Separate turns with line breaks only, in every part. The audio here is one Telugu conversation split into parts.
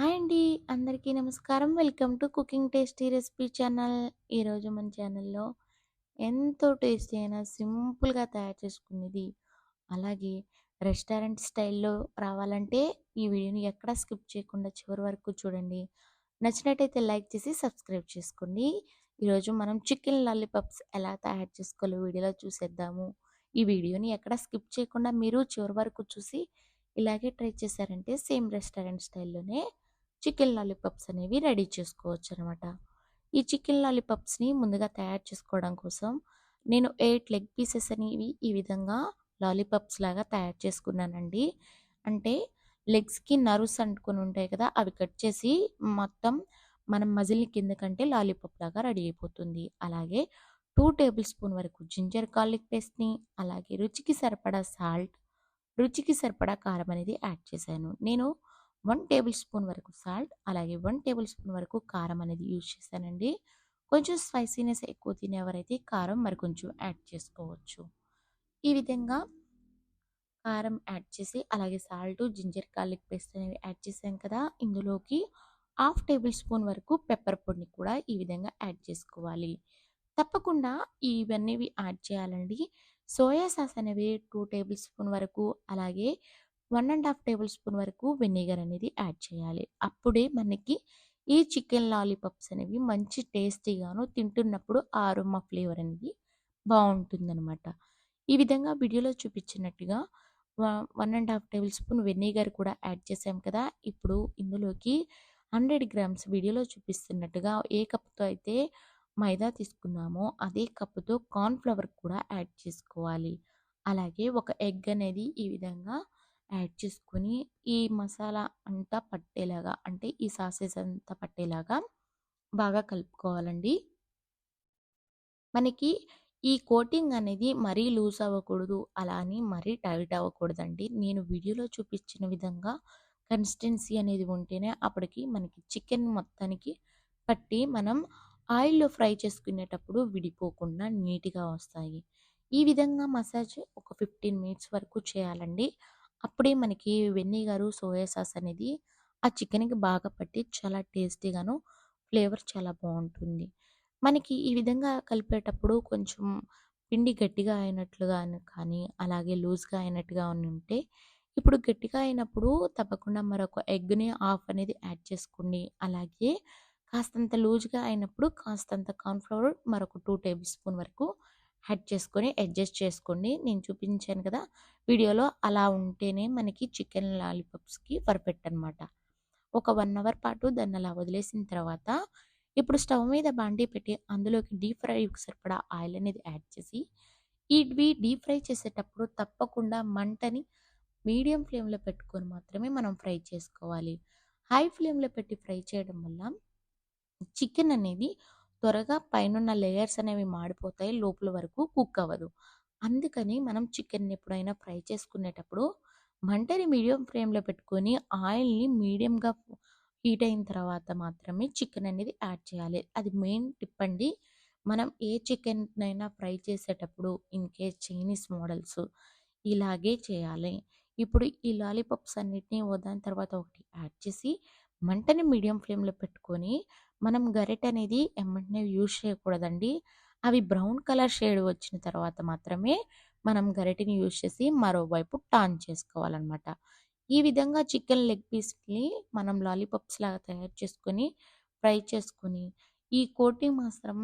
హాయ్ అండి. అందరికీ నమస్కారం. Welcome to cooking tasty recipe channel. ఈరోజు మన ఛానల్‌లో ఎంతో టేస్టీ అయినా సింపుల్‌గా తయారు చేసుకునేది, అలాగే రెస్టారెంట్ స్టైల్‌లో రావాలంటే ఈ వీడియోని ఎక్కడ స్కిప్ చేయకుండా చివరి వరకు చూడండి. నచ్చినట్టయితే లైక్ చేసి సబ్స్క్రైబ్ చేసుకోండి. ఈరోజు మనం చికెన్ లాలీపాప్స్ ఎలా తయారు చేసుకోవాలో వీడియోలో చూసేద్దాము. ఈ వీడియోని ఎక్కడ స్కిప్ చేయకుండా మీరు చివరి వరకు చూసి ఇలాగే ట్రై చేశారంటే సేమ్ రెస్టారెంట్ స్టైల్‌లోనే చికెన్ లాలీపాప్స్ అనేవి రెడీ చేసుకోవచ్చు అనమాట ఈ చికెన్ లాలీపాప్స్‌ని ముందుగా తయారు చేసుకోవడం కోసం నేను ఎయిట్ లెగ్ పీసెస్ అనేవి ఈ విధంగా లాలీపాప్స్ లాగా తయారు చేసుకున్నానండి. అంటే లెగ్స్‌కి నర్వ్స్ అంటుకొని ఉంటాయి కదా! అవి కట్ చేసి మొత్తం మనం మజిల్‌ని కిందకంటే లాలీపాప్ లాగా రెడీ అయిపోతుంది. అలాగే టూ టేబుల్ స్పూన్ వరకు జింజర్ గార్లిక్ పేస్ట్‌ని, అలాగే రుచికి సరిపడా సాల్ట్, రుచికి సరిపడా కారం అనేది యాడ్ చేశాను. నేను వన్ టేబుల్ స్పూన్ వరకు సాల్ట్, అలాగే వన్ టేబుల్ స్పూన్ వరకు కారం అనేది యూజ్ చేశానండి. కొంచెం స్పైసీనెస్ ఎక్కువ తినేవారైతే కారం మరి కొంచెం యాడ్ చేసుకోవచ్చు. ఈ విధంగా కారం యాడ్ చేసి, అలాగే సాల్ట్, జింజర్ గార్లిక్ పేస్ట్ అనేవి యాడ్ చేసాం కదా! ఇందులోకి హాఫ్ టేబుల్ స్పూన్ వరకు పెప్పర్ పొడిని కూడా ఈ విధంగా యాడ్ చేసుకోవాలి. తప్పకుండా ఇవన్నీ యాడ్ చేయాలండి. సోయా సాస్ అనేవి టూ టేబుల్ స్పూన్ వరకు, అలాగే one and half tablespoon వరకు వెనిగర్ అనేది యాడ్ చేయాలి. అప్పుడే మనకి ఈ చికెన్ లాలీపాప్స్ అనేవి మంచి టేస్టీగాను తింటున్నప్పుడు ఆరోమా ఫ్లేవర్ అనేది బాగుంటుందన్నమాట ఈ విధంగా వీడియోలో చూపించినట్టుగా one and half tablespoon vinegar కూడా యాడ్ చేసాం కదా! ఇప్పుడు ఇందులోకి 100 గ్రామ్స్ వీడియోలో చూపిస్తున్నట్టుగా ఏ కప్‌తో అయితే మైదా తీసుకున్నామో అదే కప్పుతో కార్న్ఫ్లవర్ కూడా యాడ్ చేసుకోవాలి. అలాగే ఒక ఎగ్ అనేది ఈ విధంగా యాడ్ చేసుకొని ఈ మసాలా అంతా పట్టేలాగా అంటే ఈ సాసెస్ అంతా పట్టేలాగా బాగా కలుపుకోవాలండి. మనకి ఈ కోటింగ్ అనేది మరీ లూజ్ అవ్వకూడదు. అలా అని మరీ టైట్ అవ్వకూడదండి. నేను వీడియోలో చూపించిన విధంగా కన్సిస్టెన్సీ అనేది ఉంటేనే అప్పటికి మనకి చికెన్ మొత్తానికి పట్టి మనం ఆయిల్‌లో ఫ్రై చేసుకునేటప్పుడు విడిపోకుండా నీట్‌గా వస్తాయి. ఈ విధంగా మసాజ్ ఒక 15 మినిట్స్ వరకు చేయాలండి. అప్పుడే మనకి వెనిగరు, సోయా సాస్ అనేది ఆ చికెన్‌కి బాగా పట్టి చాలా టేస్టీగాను, ఫ్లేవర్ చాలా బాగుంటుంది మనకి ఈ విధంగా కలిపేటప్పుడు కొంచెం పిండి గట్టిగా అయినట్లుగా కానీ, అలాగే లూజ్‌గా అయినట్టుగా ఉంటే ఇప్పుడు గట్టిగా అయినప్పుడు తప్పకుండా మరొక ఎగ్‌ని ఆఫ్ అనేది యాడ్ చేసుకోండి. అలాగే కాస్తంత లూజ్‌గా అయినప్పుడు కాస్తంత కార్న్ఫ్లవర్ మరొక టూ టేబుల్ స్పూన్ వరకు యాడ్ చేసుకొని అడ్జస్ట్ చేసుకోండి. నేను చూపించాను కదా! వీడియోలో అలా ఉంటేనే మనకి చికెన్ లాలీపాప్స్‌కి పర్ఫెక్ట్ అనమాట. ఒక వన్ అవర్ పాటు దాన్ని అలా వదిలేసిన తర్వాత ఇప్పుడు స్టవ్ మీద బాండీ పెట్టి అందులోకి డీప్ ఫ్రైకి సరిపడా ఆయిల్ అనేది యాడ్ చేసి ఇవి డీప్ ఫ్రై చేసేటప్పుడు తప్పకుండా మంటని మీడియం ఫ్లేమ్‌లో పెట్టుకొని మాత్రమే మనం ఫ్రై చేసుకోవాలి. హై ఫ్లేమ్‌లో పెట్టి ఫ్రై చేయడం వల్ల చికెన్ అనేది త్వరగా పైనున్న లేయర్స్ అనేవి మాడిపోతాయి. లోపల వరకు కుక్ అవ్వదు. అందుకని మనం చికెన్ ఎప్పుడైనా ఫ్రై చేసుకునేటప్పుడు మంటని మీడియం ఫ్లేమ్‌లో పెట్టుకొని ఆయిల్‌ని మీడియంగా హీట్ అయిన తర్వాత మాత్రమే చికెన్ అనేది యాడ్ చేయాలి. అది మెయిన్ టిప్ అండి. మనం ఏ చికెన్‌నైనా ఫ్రై చేసేటప్పుడు ఇన్ కేస్ చైనీస్ మోడల్స్ ఇలాగే చేయాలి. ఇప్పుడు ఈ లాలీపాప్స్ అన్నిటిని ఒకదాని తర్వాత ఒకటి యాడ్ చేసి మంటని మీడియం ఫ్లేమ్‌లో పెట్టుకొని మనం గరిటె అనేది ఎమ్మటనే యూజ్ చేయకూడదండి. అవి బ్రౌన్ కలర్ షేడ్ వచ్చిన తర్వాత మాత్రమే మనం గరిటెని యూజ్ చేసి మరోవైపు టాన్ చేసుకోవాలన్నమాట ఈ విధంగా చికెన్ లెగ్ పీస్‌ని మనం లాలీపాప్స్ లాగా తయారు చేసుకొని ఫ్రై చేసుకొని ఈ కోటింగ్ మాత్రం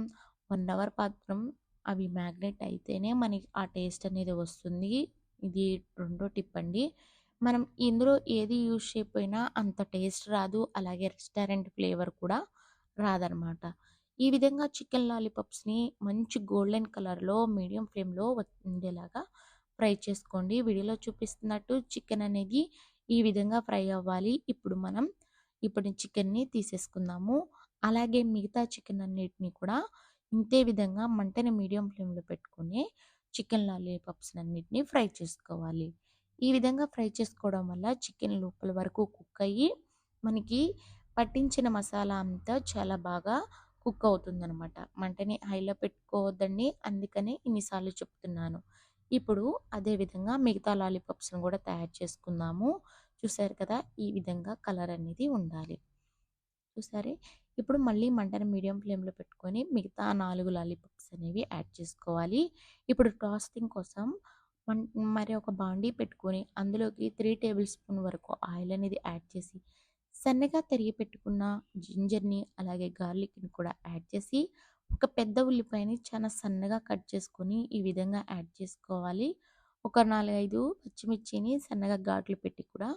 వన్ అవర్ మాత్రం అవి మ్యాగ్నెట్ అయితేనే మనకి ఆ టేస్ట్ అనేది వస్తుంది. ఇది రెండో టిప్ అండి. మనం ఇందులో ఏది యూజ్ చేయకపోయినా అంత టేస్ట్ రాదు. అలాగే రెస్టారెంట్ ఫ్లేవర్ కూడా రాదనమాట. ఈ విధంగా చికెన్ లాలీపాప్స్‌ని మంచి గోల్డెన్ కలర్‌లో మీడియం ఫ్లేమ్‌లో ఉండేలాగా ఫ్రై చేసుకోండి. వీడియోలో చూపిస్తున్నట్టు చికెన్ అనేది ఈ విధంగా ఫ్రై అవ్వాలి. ఇప్పుడు మనం ఇప్పుడు చికెన్‌ని తీసేసుకుందాము. అలాగే మిగతా చికెన్ అన్నిటిని కూడా ఇంతే విధంగా మంటని మీడియం ఫ్లేమ్‌లో పెట్టుకొని చికెన్ లాలీపాప్స్ అన్నిటిని ఫ్రై చేసుకోవాలి. ఈ విధంగా ఫ్రై చేసుకోవడం వల్ల చికెన్ లోపల వరకు కుక్ అయ్యి మనకి పట్టించిన మసాలా అంతా చాలా బాగా కుక్ అవుతుందనమాట. మంటని హైలో పెట్టుకోవద్దండి. అందుకనే ఇన్నిసార్లు చెప్తున్నాను. ఇప్పుడు అదే విధంగా మిగతా లాలీపాప్స్‌ని కూడా తయారు చేసుకుందాము. చూసారు కదా ఈ విధంగా కలర్ అనేది ఉండాలి చూసారే ఇప్పుడు మళ్ళీ మంటను మీడియం ఫ్లేమ్లో పెట్టుకొని మిగతా నాలుగు లాలీపాప్స్ అనేవి యాడ్ చేసుకోవాలి ఇప్పుడు టాస్టింగ్ కోసం మరి ఒక బాండీ పెట్టుకొని అందులోకి త్రీ టేబుల్ స్పూన్ వరకు ఆయిల్ అనేది యాడ్ చేసి సన్నగా తరిగి పెట్టుకున్న జింజర్ని అలాగే గార్లిక్ని కూడా యాడ్ చేసి ఒక పెద్ద ఉల్లిపాయని చాలా సన్నగా కట్ చేసుకొని ఈ విధంగా యాడ్ చేసుకోవాలి. ఒక నాలుగైదు పచ్చిమిర్చిని సన్నగా ఘాట్లు పెట్టి కూడా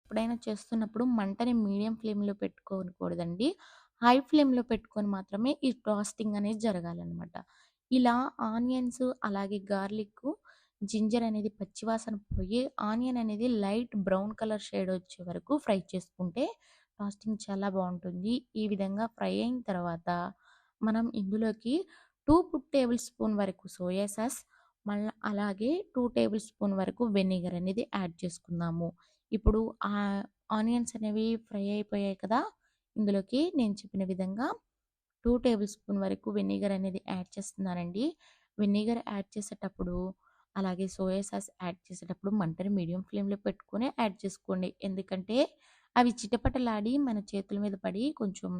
ఎప్పుడైనా చేస్తున్నప్పుడు మంటని మీడియం ఫ్లేమ్లో పెట్టుకోకూడదండి. హై ఫ్లేమ్లో పెట్టుకొని మాత్రమే ఈ టాస్టింగ్ అనేది జరగాలన్నమాట. ఇలా ఆనియన్స్ అలాగే గార్లిక్ జింజర్ అనేది పచ్చివాసన పోయి ఆనియన్ అనేది లైట్ బ్రౌన్ కలర్ షేడ్ వచ్చే వరకు ఫ్రై చేసుకుంటే టోస్టింగ్ చాలా బాగుంటుంది. ఈ విధంగా ఫ్రై అయిన తర్వాత మనం ఇందులోకి టూ టేబుల్ స్పూన్ వరకు సోయా సాస్ మళ్ళీ అలాగే టూ టేబుల్ స్పూన్ వరకు వెనిగర్ అనేది యాడ్ చేసుకుందాము. ఇప్పుడు ఆ ఆనియన్స్ అనేవి ఫ్రై అయిపోయాయి కదా ఇందులోకి నేను చెప్పిన విధంగా టూ టేబుల్ స్పూన్ వరకు వెనిగర్ అనేది యాడ్ చేస్తున్నానండి. వెనిగర్ యాడ్ చేసేటప్పుడు అలాగే సోయా సాస్ యాడ్ చేసేటప్పుడు మంటని మీడియం ఫ్లేమ్లో పెట్టుకొని యాడ్ చేసుకోండి. ఎందుకంటే అవి చిటపటలాడి మన చేతుల మీద పడి కొంచెం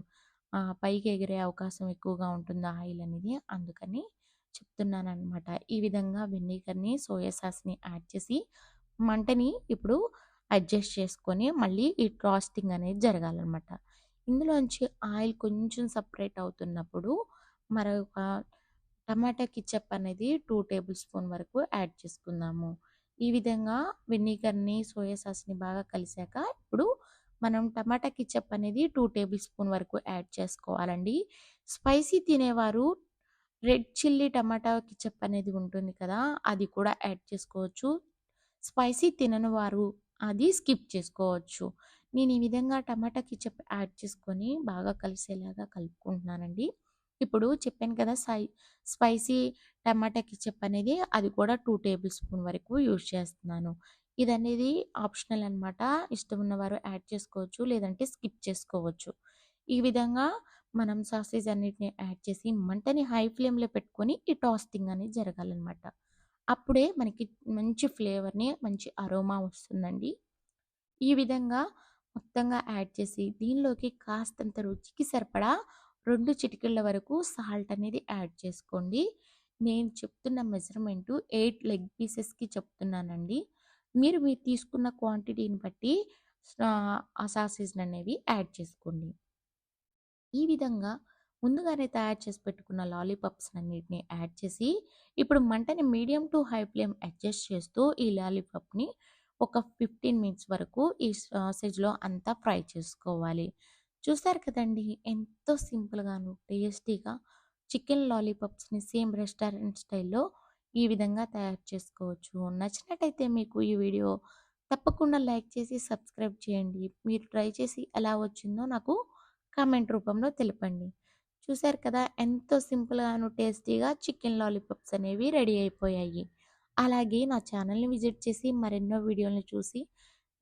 పైకి ఎగిరే అవకాశం ఎక్కువగా ఉంటుంది ఆయిల్ అనేది. అందుకని చెప్తున్నాను అనమాట ఈ విధంగా వెనిగర్ని సోయా సాస్ని యాడ్ చేసి మంటని ఇప్పుడు అడ్జస్ట్ చేసుకొని మళ్ళీ ఈ ట్రాస్టింగ్ అనేది జరగాలన్నమాట. ఇందులోంచి ఆయిల్ కొంచెం సపరేట్ అవుతున్నప్పుడు మరొక టమాటా కిచప్ అనేది టూ టేబుల్ స్పూన్ వరకు యాడ్ చేసుకుందాము. ఈ విధంగా వెనిగర్ని సోయా సాస్ని బాగా కలిసాక ఇప్పుడు మనం టమాటా కిచప్ అనేది టూ టేబుల్ స్పూన్ వరకు యాడ్ చేసుకోవాలండి. స్పైసీ తినేవారు రెడ్ చిల్లీ టమాటా కిచప్ అనేది ఉంటుంది కదా అది కూడా యాడ్ చేసుకోవచ్చు. స్పైసీ తినని వారు అది స్కిప్ చేసుకోవచ్చు. నేను ఈ విధంగా టమాటా కిచప్ యాడ్ చేసుకొని బాగా కలిసేలాగా కలుపుకుంటున్నానండి. ఇప్పుడు చెప్పాను కదా సై స్పైసీ టమాటా కిచప్ అనేది అది కూడా టూ టేబుల్ స్పూన్ వరకు యూజ్ చేస్తున్నాను. ఇది అనేది ఆప్షనల్ అనమాట ఇష్టం ఉన్నవారు యాడ్ చేసుకోవచ్చు లేదంటే స్కిప్ చేసుకోవచ్చు. ఈ విధంగా మనం సాసేజ్ అన్నిటిని యాడ్ చేసి మంటని హై ఫ్లేమ్లో పెట్టుకొని ఈ టాస్టింగ్ అనేది జరగాలన్నమాట. అప్పుడే మనకి మంచి ఫ్లేవర్ని మంచి అరోమా వస్తుందండి. ఈ విధంగా మొత్తంగా యాడ్ చేసి దీనిలోకి కాస్తంత రుచికి సరిపడా రెండు చిటికల వరకు సాల్ట్ అనేది యాడ్ చేసుకోండి. నేను చెప్తున్న మెజర్మెంటు ఎయిట్ లెగ్ పీసెస్కి చెప్తున్నానండి. మీరు మీరు తీసుకున్న క్వాంటిటీని బట్టి ఆ సాసెస్ని అనేవి యాడ్ చేసుకోండి. ఈ విధంగా ముందుగానే తయారు చేసి పెట్టుకున్న లాలీపాప్స్ అన్నిటిని యాడ్ చేసి ఇప్పుడు మంటని medium to high flame adjust చేస్తూ ఈ లాలీపాప్ని ఒక ఫిఫ్టీన్ మినిట్స్ వరకు ఈ సాసేజ్లో అంతా ఫ్రై చేసుకోవాలి. చూసారు కదండి ఎంతో సింపుల్గాను టేస్టీగా చికెన్ లాలీపాప్స్ని సేమ్ రెస్టారెంట్ స్టైల్లో ఈ విధంగా తయారు చేసుకోవచ్చు. నచ్చినట్టయితే మీకు ఈ వీడియో తప్పకుండా లైక్ చేసి సబ్స్క్రైబ్ చేయండి. మీరు ట్రై చేసి ఎలా వచ్చిందో నాకు కామెంట్ రూపంలో తెలపండి. చూసారు కదా ఎంతో సింపుల్గాను టేస్టీగా చికెన్ లాలీపాప్స్ అనేవి రెడీ అయిపోయాయి. అలాగే నా ఛానల్ని విజిట్ చేసి మరెన్నో వీడియోలను చూసి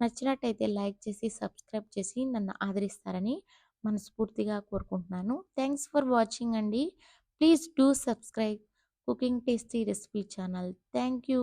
నచ్చినట్టయితే లైక్ చేసి సబ్స్క్రైబ్ చేసి నన్ను ఆదరిస్తారని మనస్ఫూర్తిగా కోరుకుంటున్నాను. థ్యాంక్స్ ఫర్ వాచింగ్ అండి. Please do subscribe cooking tasty recipe channel. Thank you.